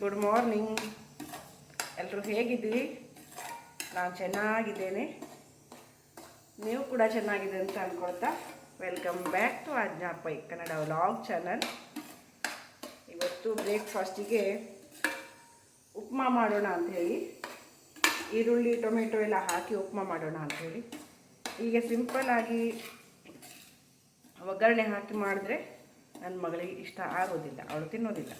Good morning ಎಲ್ಲರೂ ಹೇಗಿದ್ದೀರಿ? ನಾನು ಚೆನ್ನಾಗಿದ್ದೇನೆ. ನೀವು ಕೂಡ ಚೆನ್ನಾಗಿದೆ ಅಂತ ಅಂದ್ಕೊಳ್ತಾ ವೆಲ್ಕಮ್ ಬ್ಯಾಕ್ ಟು ಆಜ್ಞಾ ಕನ್ನಡ ವ್ಲಾಗ್ ಚಾನಲ್ ಇವತ್ತು ಬ್ರೇಕ್ಫಾಸ್ಟಿಗೆ ಉಪ್ಮಾ ಮಾಡೋಣ ಅಂಥೇಳಿ ಈರುಳ್ಳಿ, ಟೊಮೆಟೊ ಎಲ್ಲ ಹಾಕಿ ಉಪ್ಮಾ ಮಾಡೋಣ ಅಂಥೇಳಿ ಈಗ ಸಿಂಪಲ್ಲಾಗಿ ಒಗ್ಗರಣೆ ಹಾಕಿ ಮಾಡಿದ್ರೆ ನನ್ನ ಮಗಳಿಗೆ ಇಷ್ಟ ಆಗೋದಿಲ್ಲ, ಅವಳು ತಿನ್ನೋದಿಲ್ಲ.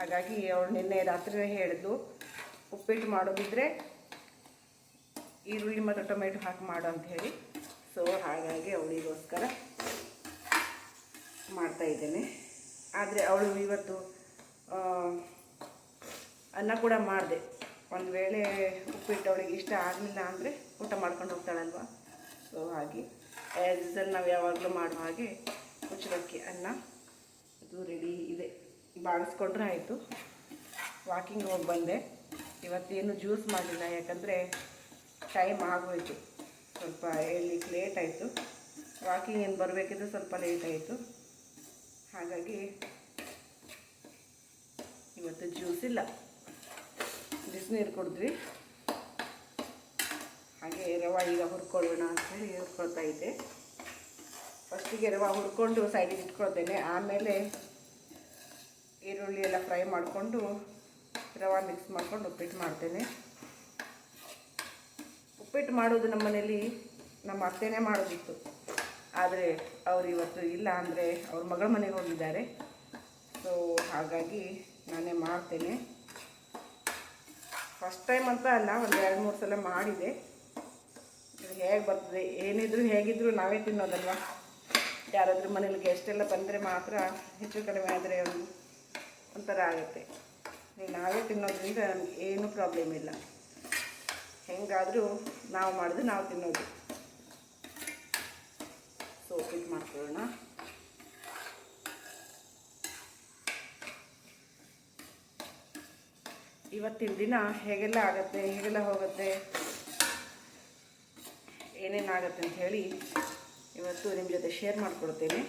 ಹಾಗಾಗಿ ಅವಳು ನಿನ್ನೆ ರಾತ್ರಿ ಹೇಳಿದ್ಲು ಉಪ್ಪಿಟ್ಟು ಮಾಡೋದಿದ್ರೆ ಈರುಳ್ಳಿ ಮತ್ತು ಟೊಮೆಟೊ ಹಾಕಿ ಮಾಡು ಅಂತ ಹೇಳಿ. ಸೊ ಹಾಗಾಗಿ ಅವಳಿಗೋಸ್ಕರ ಮಾಡ್ತಾ ಇದ್ದೇನೆ. ಆದರೆ ಅವಳು ಇವತ್ತು ಅನ್ನ ಕೂಡ ಮಾಡಿದೆ. ಒಂದು ವೇಳೆ ಉಪ್ಪಿಟ್ಟು ಅವಳಿಗೆ ಇಷ್ಟ ಆಗಲಿಲ್ಲ ಅಂದರೆ ಊಟ ಮಾಡ್ಕೊಂಡು ಹೋಗ್ತಾಳಲ್ವ? ಸೊ ಹಾಗೆ. ಆ್ಯಸ್ ನಾವು ಯಾವಾಗಲೂ ಮಾಡುವ ಹಾಗೆ ಕುಚ್ಚಲಕ್ಕಿ ಅನ್ನ ಇದು ರೆಡಿ ಇದೆ. ಬಾಗಿಸ್ಕೊಂಡ್ರೆ ಆಯಿತು. ವಾಕಿಂಗ್ ಹೋಗಿ ಬಂದೆ. ಇವತ್ತೇನು ಜ್ಯೂಸ್ ಮಾಡಿಲ್ಲ, ಯಾಕಂದರೆ ಟೈಮ್ ಆಗೋಯ್ತು. ಸ್ವಲ್ಪ ಹೇಳಲಿಕ್ಕೆ ಲೇಟ್ ಆಯಿತು. ವಾಕಿಂಗ್ ಏನು ಬರಬೇಕಿದ್ರೆ ಸ್ವಲ್ಪ ಲೇಟ್ ಆಯಿತು. ಹಾಗಾಗಿ ಇವತ್ತು ಜ್ಯೂಸ್ ಇಲ್ಲ. ಬಿಸಿನೀರು ಕುಡಿದ್ವಿ. ಹಾಗೆ ರವೆ ಈಗ ಹುರ್ಕೊಳ್ಳೋಣ ಅಂತೇಳಿ ಹುರ್ಕೊಳ್ತಾ ಇದ್ದೆ. ಫಸ್ಟಿಗೆ ರವೆ ಹುರ್ಕೊಂಡು ಸೈಡಿಗೆ ಇಟ್ಕೊಳ್ತೇನೆ. ಆಮೇಲೆ ಈರುಳ್ಳಿ ಎಲ್ಲ ಫ್ರೈ ಮಾಡಿಕೊಂಡು ರವೆ ಮಿಕ್ಸ್ ಮಾಡ್ಕೊಂಡು ಉಪ್ಪಿಟ್ಟು ಮಾಡ್ತೇನೆ. ಉಪ್ಪಿಟ್ಟು ಮಾಡೋದು ನಮ್ಮ ಮನೇಲಿ ನಮ್ಮ ಅತ್ತೆನೇ ಮಾಡೋದಿತ್ತು. ಆದರೆ ಅವರು ಇವತ್ತು ಇಲ್ಲ ಅಂದರೆ ಅವ್ರ ಮಗಳ ಮನೆಗೆ ಹೋಗಿದ್ದಾರೆ. ಸೊ ಹಾಗಾಗಿ ನಾನೇ ಮಾಡ್ತೇನೆ. ಫಸ್ಟ್ ಟೈಮ್ ಅಂತ ಅಲ್ಲ, ಒಂದು ಎರಡು ಮೂರು ಸಲ ಮಾಡಿದೆ. ಹೇಗೆ ಬರ್ತದೆ, ಏನಿದ್ರು ಹೇಗಿದ್ರು ನಾವೇ ತಿನ್ನೋದಲ್ವಾ? ಯಾರಾದರೂ ಮನೇಲಿ ಗೆಸ್ಟ್ ಎಲ್ಲ ಬಂದರೆ ಮಾತ್ರ ಹೆಚ್ಚು ಕಡಿಮೆ ಆದರೆ ಒಂಥರ ಆಗುತ್ತೆ. ನೀವು ನಾವೇ ತಿನ್ನೋದ್ರಿಂದ ನಮ್ಗೆ ಏನೂ ಪ್ರಾಬ್ಲಮ್ ಇಲ್ಲ. ಹೆಂಗಾದರೂ ನಾವು ಮಾಡಿದ್ರೆ ನಾವು ತಿನ್ನೋದು. ಸೊ ಉಪ್ಪಿಟ್ಟು ಮಾಡ್ಕೊಳ್ಳೋಣ. ಇವತ್ತಿನ ದಿನ ಹೇಗೆಲ್ಲ ಆಗುತ್ತೆ, ಹೇಗೆಲ್ಲ ಹೋಗುತ್ತೆ ಏನೇನಾಗತ್ತೆ ಅಂತ ಹೇಳಿ ಇವತ್ತು ನಿಮ್ಮ ಜೊತೆ ಶೇರ್ ಮಾಡಿಕೊಡ್ತೇನೆ.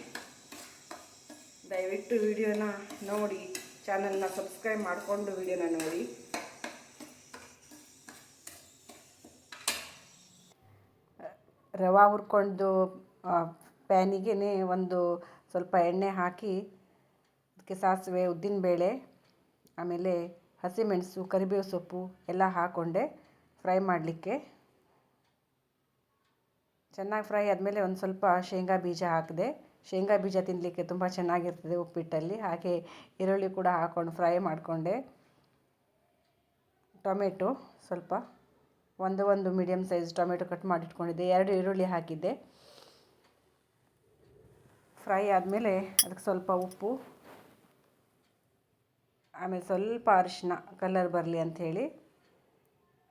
ದಯವಿಟ್ಟು ವಿಡಿಯೋನ ನೋಡಿ. ಚಾನಲ್ನ ಸಬ್ಸ್ಕ್ರೈಬ್ ಮಾಡಿಕೊಂಡು ವಿಡಿಯೋನ ನೋಡಿ. ರವೆ ಹುರ್ಕೊಂಡು ಪ್ಯಾನಿಗೆ ಒಂದು ಸ್ವಲ್ಪ ಎಣ್ಣೆ ಹಾಕಿ, ಅದಕ್ಕೆ ಸಾಸಿವೆ, ಉದ್ದಿನಬೇಳೆ, ಆಮೇಲೆ ಹಸಿಮೆಣಸು, ಕರಿಬೇವು ಸೊಪ್ಪು ಎಲ್ಲ ಹಾಕ್ಕೊಂಡೆ ಫ್ರೈ ಮಾಡಲಿಕ್ಕೆ. ಚೆನ್ನಾಗಿ ಫ್ರೈ ಆದಮೇಲೆ ಒಂದು ಸ್ವಲ್ಪ ಶೇಂಗಾ ಬೀಜ ಹಾಕಿದೆ. ಶೇಂಗಾ ಬೀಜ ತಿನ್ನಲಿಕ್ಕೆ ತುಂಬ ಚೆನ್ನಾಗಿರ್ತದೆ ಉಪ್ಪಿಟ್ಟಲ್ಲಿ. ಹಾಗೆ ಈರುಳ್ಳಿ ಕೂಡ ಹಾಕ್ಕೊಂಡು ಫ್ರೈ ಮಾಡಿಕೊಂಡೆ. ಟೊಮೆಟೊ ಸ್ವಲ್ಪ ಒಂದು ಒಂದು ಮೀಡಿಯಮ್ ಸೈಜ್ ಟೊಮೆಟೊ ಕಟ್ ಮಾಡಿಟ್ಕೊಂಡಿದ್ದೆ. ಎರಡು ಈರುಳ್ಳಿ ಹಾಕಿದ್ದೆ. ಫ್ರೈ ಆದಮೇಲೆ ಅದಕ್ಕೆ ಸ್ವಲ್ಪ ಉಪ್ಪು, ಆಮೇಲೆ ಸ್ವಲ್ಪ ಅರಿಶಿನ, ಕಲರ್ ಬರಲಿ ಅಂಥೇಳಿ.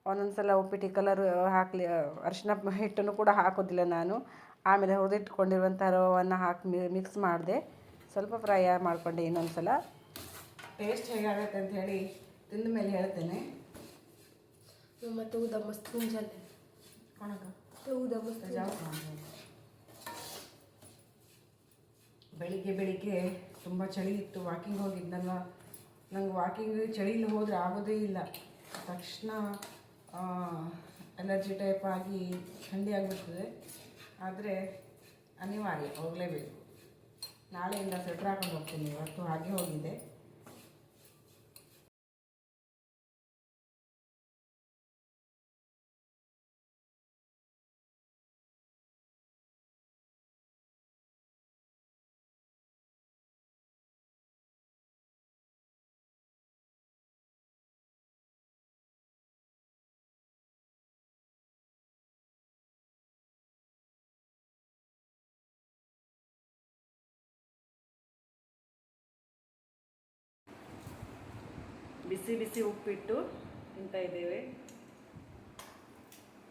ಒಂದೊಂದು ಸಲ ಉಪ್ಪಿಟ್ಟು ಕಲರು ಹಾಕಲಿ ಅರಿಶಿನ ಹಿಟ್ಟನ್ನು ಕೂಡ ಹಾಕೋದಿಲ್ಲ ನಾನು. ಆಮೇಲೆ ಹುರಿದಿಟ್ಕೊಂಡಿರುವಂಥ ರವವನ್ನು ಹಾಕಿ ಮಿಕ್ಸ್ ಮಾಡಿದೆ. ಸ್ವಲ್ಪ ಫ್ರೈ ಮಾಡಿಕೊಂಡೆ ಇನ್ನೊಂದು ಸಲ ಟೇಸ್ಟ್ ಹೇಗಾಗತ್ತೆ ಅಂತ ಹೇಳಿ ತಿಂದ ಮೇಲೆ ಹೇಳ್ತೇನೆ. ಮತ್ತು ದಮಸ್ ಮುಂಜಾನೆ ಬೆಳಿಗ್ಗೆ ಬೆಳಿಗ್ಗೆ ತುಂಬ ಚಳಿ ಇತ್ತು. ವಾಕಿಂಗ್ ಹೋಗಿದ್ದಲ್ಲ ನಂಗೆ ವಾಕಿಂಗ್ ಚಳಿಲಿ ಹೋದರೆ ಆಗೋದೇ ಇಲ್ಲ. ತಕ್ಷಣ ಅಲರ್ಜಿ ಟೈಪ್ ಆಗಿ ಥಂಡಿ ಆಗಿಬಿಡ್ತದೆ. ಆದರೆ ಅನಿವಾರ್ಯ, ಹೋಗಲೇಬೇಕು. ನಾಳೆಯಿಂದ ಸ್ವೆಟ್ರ್ ಹಾಕೊಂಡು ಹೋಗ್ತೀನಿ, ಇವತ್ತು ಹಾಗೆ ಹೋಗಿದ್ದೆ ಬಿಸಿ ಬಿಸಿ ಉಪ್ಪಿಟ್ಟು ತಿಂತಾ ಇದ್ದೇವೆ.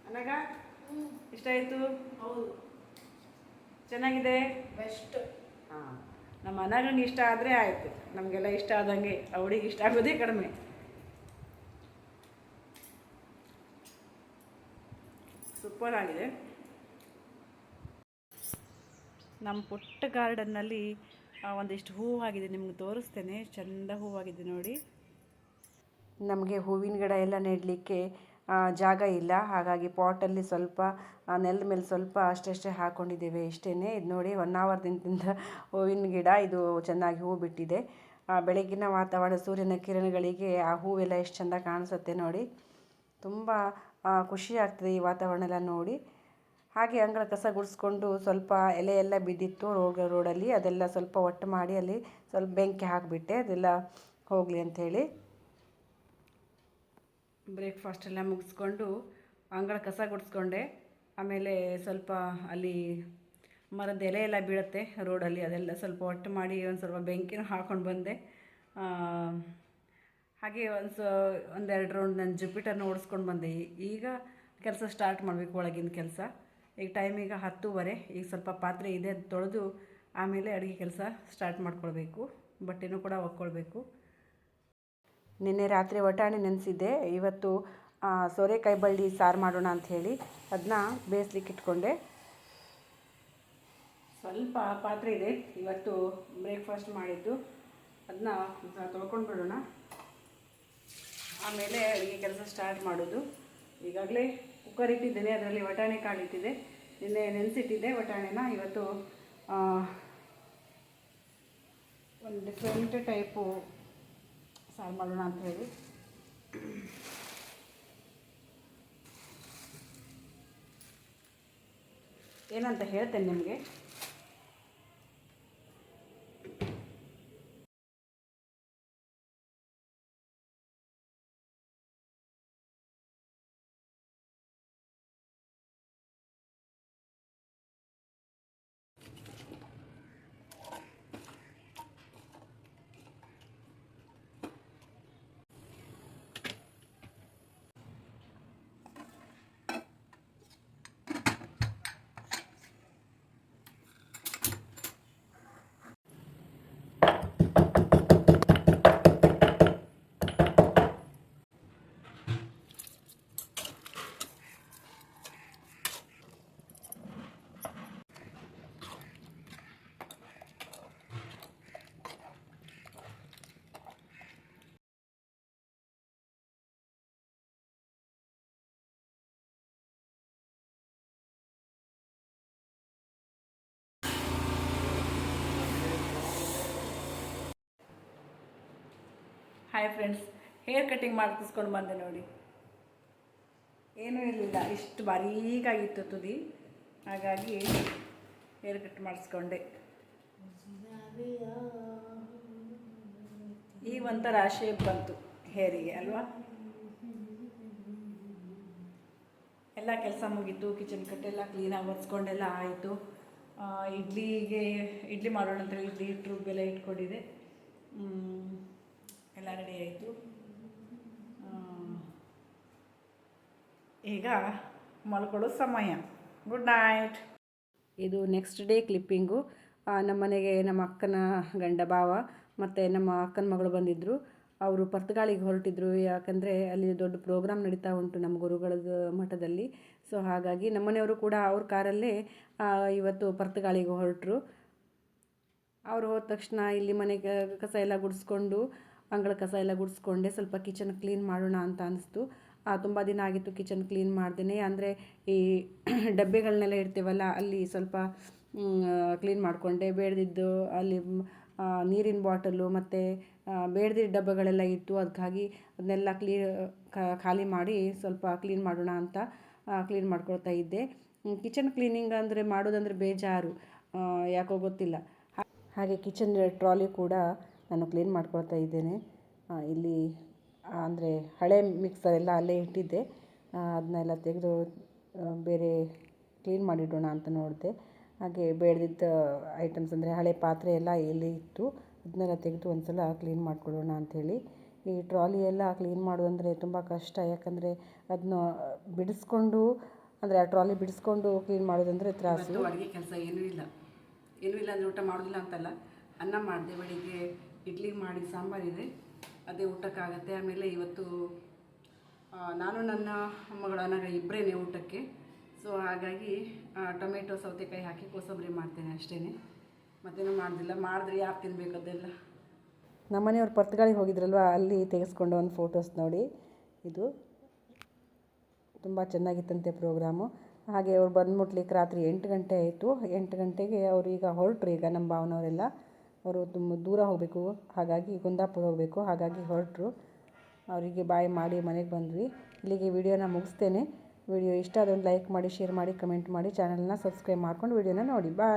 ಅನಗ ಇಷ್ಟ ಆಯಿತು? ಹೌದು. ಚೆನ್ನಾಗಿದೆ? ಬೆಸ್ಟ್. ಹಾಂ ನಮ್ಮ ಅನಗನಿಗೆ ಇಷ್ಟ ಆದರೆ ಆಯಿತು. ನಮಗೆಲ್ಲ ಇಷ್ಟ ಆದಂಗೆ ಅವಳಿಗೆ ಇಷ್ಟ ಆಗೋದೇ ಕಡಿಮೆ. ಸೂಪರ್ ಆಗಿದೆ. ನಮ್ಮ ಪುಟ್ಟ ಗಾರ್ಡನ್ನಲ್ಲಿ ಒಂದಿಷ್ಟು ಹೂವು ಆಗಿದೆ ನಿಮ್ಗೆ ತೋರಿಸ್ತೇನೆ. ಚೆಂದ ಹೂವಾಗಿದೆ ನೋಡಿ. ನಮಗೆ ಹೂವಿನ ಗಿಡ ಎಲ್ಲ ನೆಡಲಿಕ್ಕೆ ಜಾಗ ಇಲ್ಲ. ಹಾಗಾಗಿ ಪಾಟಲ್ಲಿ ಸ್ವಲ್ಪ ನೆಲದ ಮೇಲೆ ಸ್ವಲ್ಪ ಅಷ್ಟಷ್ಟೇ ಹಾಕ್ಕೊಂಡಿದ್ದೇವೆ ಇಷ್ಟೇ ಇದು ನೋಡಿ ಒನ್ ಅವರ್ದಿಂದ ಹೂವಿನ ಗಿಡ ಇದು ಚೆನ್ನಾಗಿ ಹೂ ಬಿಟ್ಟಿದೆ. ಬೆಳಗಿನ ವಾತಾವರಣ, ಸೂರ್ಯನ ಕಿರಣಗಳಿಗೆ ಆ ಹೂವೆಲ್ಲ ಎಷ್ಟು ಚೆಂದ ಕಾಣಿಸುತ್ತೆ ನೋಡಿ. ತುಂಬ ಖುಷಿ ಆಗ್ತದೆ ಈ ವಾತಾವರಣ ಎಲ್ಲ ನೋಡಿ. ಹಾಗೆ ಅಂಗಳ ಕಸ ಗುಡಿಸ್ಕೊಂಡು ಸ್ವಲ್ಪ ಎಲೆ ಎಲ್ಲ ಬಿದ್ದಿತ್ತು ರೋಡ್ ರೋಡಲ್ಲಿ. ಅದೆಲ್ಲ ಸ್ವಲ್ಪ ಒಟ್ಟು ಮಾಡಿ ಅಲ್ಲಿ ಸ್ವಲ್ಪ ಬೆಂಕಿ ಹಾಕಿಬಿಟ್ಟೆ. ಅದೆಲ್ಲ ಹೋಗಲಿ ಅಂಥೇಳಿ ಬ್ರೇಕ್ಫಾಸ್ಟ್ ಎಲ್ಲ ಮುಗಿಸ್ಕೊಂಡು ಅಂಗಳ ಕಸ ಗುಡಿಸ್ಕೊಂಡೆ. ಆಮೇಲೆ ಸ್ವಲ್ಪ ಅಲ್ಲಿ ಮರದ ಎಲೆ ಎಲ್ಲ ಬೀಳುತ್ತೆ ರೋಡಲ್ಲಿ, ಅದೆಲ್ಲ ಸ್ವಲ್ಪ ಒಟ್ಟು ಮಾಡಿ ಒಂದು ಸ್ವಲ್ಪ ಬೆಂಕಿನೂ ಹಾಕ್ಕೊಂಡು ಬಂದೆ. ಹಾಗೆ ಒಂದು ಸ, ಒಂದೆರಡು ರೌಂಡ್ ನಾನು ಜುಪಿಟರ್ನ ಓಡಿಸ್ಕೊಂಡು ಬಂದೆ. ಈಗ ಕೆಲಸ ಸ್ಟಾರ್ಟ್ ಮಾಡಬೇಕು ಒಳಗಿನ ಕೆಲಸ. ಈಗ ಟೈಮ್ ಈಗ ಹತ್ತುವರೆ, ಈಗ ಸ್ವಲ್ಪ ಪಾತ್ರೆ ಇದೆ ತೊಳೆದು ಆಮೇಲೆ ಅಡುಗೆ ಕೆಲಸ ಸ್ಟಾರ್ಟ್ ಮಾಡ್ಕೊಳ್ಬೇಕು. ಬಟ್ಟೆನೂ ಕೂಡ ಒಕ್ಕೊಳ್ಬೇಕು ನಿನ್ನೆ ರಾತ್ರಿ ವಟಾಣಿ ನೆನೆಸಿದ್ದೆ. ಇವತ್ತು ಸೋರೆಕಾಯಿ ಬಳ್ಳಿ ಸಾರು ಮಾಡೋಣ ಅಂತ ಹೇಳಿ ಅದನ್ನ ಬೇಯಿಸ್ಲಿಕ್ಕೆ ಇಟ್ಕೊಂಡೆ. ಸ್ವಲ್ಪ ಪಾತ್ರೆ ಇದೆ. ಇವತ್ತು ಬ್ರೇಕ್ಫಾಸ್ಟ್ ಮಾಡಿದ್ದು. ಅದನ್ನ ತೊಳ್ಕೊಂಡು ಬಿಡೋಣ. ಆಮೇಲೆ ಅಡುಗೆ ಕೆಲಸ ಸ್ಟಾರ್ಟ್ ಮಾಡೋದು. ಈಗಾಗಲೇ ಕುಕ್ಕರ್ ಇಟ್ಟಿದ್ದೇನೆ, ಅದರಲ್ಲಿ ವಟಾಣಿ ಕಾಳು ಇಟ್ಟಿದೆ ನಿನ್ನೆ ನೆನೆಸಿಟ್ಟಿದ್ದೆ ವಟಾಣಿನ ಇವತ್ತು ಒಂದು ಡಿಫ್ರೆಂಟ್ ಟೈಪು ಸಾರು ಮಾಡೋಣ ಅಂತ ಹೇಳಿ. ಏನಂತ ಹೇಳ್ತೇನೆ ನಿಮಗೆ. ಹಾಯ್ ಫ್ರೆಂಡ್ಸ್ ಹೇರ್ ಕಟಿಂಗ್ ಮಾಡಿಸ್ಕೊಂಡು ಬಂದೆ ನೋಡಿ. ಏನೂ ಇರಲಿಲ್ಲ, ಇಷ್ಟು ಬಾರೀಕಾಗಿತ್ತು ತುದಿ. ಹಾಗಾಗಿ ಹೇರ್ ಕಟ್ ಮಾಡಿಸ್ಕೊಂಡೆ. ಈ ಒಂಥರ ಶೇಪ್ ಬಂತು ಹೇರಿಗೆ ಅಲ್ವಾ? ಎಲ್ಲ ಕೆಲಸ ಮುಗೀತು ಕಿಚನ್ ಕಟ್ಟೆಲ್ಲ ಕ್ಲೀನಾಗಿ ಒರೆಸ್ಕೊಂಡೆಲ್ಲ ಆಯಿತು. ಇಡ್ಲಿಗೆ, ಇಡ್ಲಿ ಮಾಡೋಣ ಅಂತ ಇಡ್ಲಿ ಇಟ್ಟು ಬೆಲ್ಲ ಇಟ್ಕೊಂಡಿದೆ ಎಲ್ಲ ರೆಡಿ ಆಯಿತು. ಈಗ ಮಲ್ಕೊಳ್ಳೋ ಸಮಯ. ಗುಡ್ ನೈಟ್ ಇದು ನೆಕ್ಸ್ಟ್ ಡೇ ಕ್ಲಿಪ್ಪಿಂಗು ನಮ್ಮ ಮನೆಗೆ ನಮ್ಮ ಅಕ್ಕನ ಗಂಡ ಭಾವ ಮತ್ತು ನಮ್ಮ ಅಕ್ಕನ ಮಗಳು ಬಂದಿದ್ದರು ಅವರು ಪರ್ತಗಾಳಿಗೆ ಹೊರಟಿದ್ರು. ಯಾಕಂದರೆ ಅಲ್ಲಿ ದೊಡ್ಡ ಪ್ರೋಗ್ರಾಮ್ ನಡೀತಾ ಉಂಟು ನಮ್ಮ ಗುರುಗಳ ಮಠದಲ್ಲಿ. ಸೊ ಹಾಗಾಗಿ ನಮ್ಮನೆಯವರು ಕೂಡ ಅವ್ರ ಕಾರಲ್ಲೇ ಇವತ್ತು ಪರ್ತಗಾಳಿಗೆ ಹೊರಟರು. ಅವ್ರು ಹೋದ ತಕ್ಷಣ ಇಲ್ಲಿ ಮನೆಗೆ ಕಸ ಎಲ್ಲ ಗುಡಿಸ್ಕೊಂಡು ಅಂಗಳ ಕಸ ಎಲ್ಲ ಗುಡಿಸ್ಕೊಂಡೆ ಸ್ವಲ್ಪ ಕಿಚನ್ ಕ್ಲೀನ್ ಮಾಡೋಣ ಅಂತ ಅನಿಸ್ತು. ತುಂಬ ದಿನ ಆಗಿತ್ತು ಕಿಚನ್ ಕ್ಲೀನ್ ಮಾಡ್ದೇನೆ. ಅಂದರೆ ಈ ಡಬ್ಬೆಗಳನ್ನೆಲ್ಲ ಇಡ್ತೀವಲ್ಲ, ಅಲ್ಲಿ ಸ್ವಲ್ಪ ಕ್ಲೀನ್ ಮಾಡಿಕೊಂಡೆ. ಬೇಡದಿದ್ದು ಅಲ್ಲಿ ನೀರಿನ ಬಾಟಲು ಮತ್ತು ಬೇಡದಿದ್ದ ಡಬ್ಬಗಳೆಲ್ಲ ಇತ್ತು ಅದಕ್ಕಾಗಿ ಅದನ್ನೆಲ್ಲ ಕ್ಲೀ ಖಾಲಿ ಮಾಡಿ ಸ್ವಲ್ಪ ಕ್ಲೀನ್ ಮಾಡೋಣ ಅಂತ ಕ್ಲೀನ್ ಮಾಡ್ಕೊಳ್ತಾ ಇದ್ದೆ. ಕಿಚನ್ ಕ್ಲೀನಿಂಗ್ ಅಂದರೆ ಮಾಡೋದಂದ್ರೆ ಬೇಜಾರು. ಯಾಕೋ ಗೊತ್ತಿಲ್ಲ. ಹಾಗೆ ಕಿಚನ್ ಟ್ರಾಲಿ ಕೂಡ ನಾನು ಕ್ಲೀನ್ ಮಾಡ್ಕೊಳ್ತಾ ಇದ್ದೇನೆ. ಇಲ್ಲಿ ಅಂದರೆ ಹಳೆ ಮಿಕ್ಸರ್ ಎಲ್ಲ ಅಲ್ಲೇ ಇಟ್ಟಿದ್ದೆ. ಅದನ್ನೆಲ್ಲ ತೆಗೆದು ಬೇರೆ ಕ್ಲೀನ್ ಮಾಡಿಡೋಣ ಅಂತ ನೋಡಿದೆ. ಹಾಗೆ ಬೇಡದಿದ್ದ ಐಟಮ್ಸ್ ಅಂದರೆ ಹಳೆ ಪಾತ್ರೆ ಎಲ್ಲ ಎಲ್ಲಿ ಇತ್ತು, ಅದನ್ನೆಲ್ಲ ತೆಗೆದು ಒಂದು ಸಲ ಕ್ಲೀನ್ ಮಾಡ್ಕೊಳ್ಳೋಣ ಅಂಥೇಳಿ. ಈ ಟ್ರಾಲಿ ಎಲ್ಲ ಕ್ಲೀನ್ ಮಾಡೋದಂದರೆ ತುಂಬ ಕಷ್ಟ. ಯಾಕಂದರೆ ಅದನ್ನ ಬಿಡಿಸ್ಕೊಂಡು, ಅಂದರೆ ಆ ಟ್ರಾಲಿ ಬಿಡಿಸ್ಕೊಂಡು ಕ್ಲೀನ್ ಮಾಡೋದಂದರೆ ತ್ರಾಸು. ಅಡುಗೆ ಕೆಲಸ ಏನೂ ಇಲ್ಲ. ಏನೂ ಇಲ್ಲ ಅಂದರೆ ಊಟ ಮಾಡೋದಿಲ್ಲ ಅಂತಲ್ಲ. ಅನ್ನ ಮಾಡಿದೆ ಬೆಳಿಗ್ಗೆ ಇಡ್ಲಿ ಮಾಡಿ ಸಾಂಬಾರಿದೆ ಅದೇ ಊಟಕ್ಕಾಗತ್ತೆ. ಆಮೇಲೆ ಇವತ್ತು ನಾನು ನನ್ನ ಮಗಳ ಅನಗ ಇಬ್ಬರೇ ಊಟಕ್ಕೆ. ಸೊ ಹಾಗಾಗಿ ಟೊಮೆಟೊ, ಸೌತೆಕಾಯಿ ಹಾಕಿ ಕೋಸಂಬರಿ ಮಾಡ್ತೇನೆ ಅಷ್ಟೇ ಮತ್ತೇನು ಮಾಡೋದಿಲ್ಲ. ಮಾಡಿದ್ರೆ ಯಾರು ತಿನ್ಬೇಕು ಅದೆಲ್ಲ? ನಮ್ಮನೆಯವ್ರು ಪರ್ತ್ಗಾಳಿಗೆ ಹೋಗಿದ್ರಲ್ವ? ಅಲ್ಲಿ ತೆಗೆಸ್ಕೊಂಡು ಒಂದು ಫೋಟೋಸ್ ನೋಡಿ. ಇದು ತುಂಬ ಚೆನ್ನಾಗಿತ್ತಂತೆ ಪ್ರೋಗ್ರಾಮು. ಹಾಗೆ ಅವ್ರು ಬಂದ್ಮುಟ್ಲಿಕ್ಕೆ ರಾತ್ರಿ ಎಂಟು ಗಂಟೆ ಆಯಿತು. ಎಂಟು ಗಂಟೆಗೆ ಅವರು ಈಗ ಹೊರಟ್ರು ಈಗ ನಮ್ಮ ಭಾವನವರೆಲ್ಲ. ಅವರು ತುಂಬ ದೂರ ಹೋಗಬೇಕು. ಹಾಗಾಗಿ ಕುಂದಾಪುರ ಹೋಗಬೇಕು. ಹಾಗಾಗಿ ಹೊರಟರು. ಅವರಿಗೆ ಬಾಯ್ ಮಾಡಿ ಮನೆಗೆ ಬಂದ್ವಿ. ಇಲ್ಲಿಗೆ ವಿಡಿಯೋನ ಮುಗಿಸ್ತೇನೆ. ವಿಡಿಯೋ ಇಷ್ಟ ಆದರೆ ಲೈಕ್ ಮಾಡಿ ಶೇರ್ ಮಾಡಿ ಕಮೆಂಟ್ ಮಾಡಿ. ಚಾನಲ್ನ ಸಬ್ಸ್ಕ್ರೈಬ್ ಮಾಡ್ಕೊಂಡು ವಿಡಿಯೋನ ನೋಡಿ. ಬಾಯ್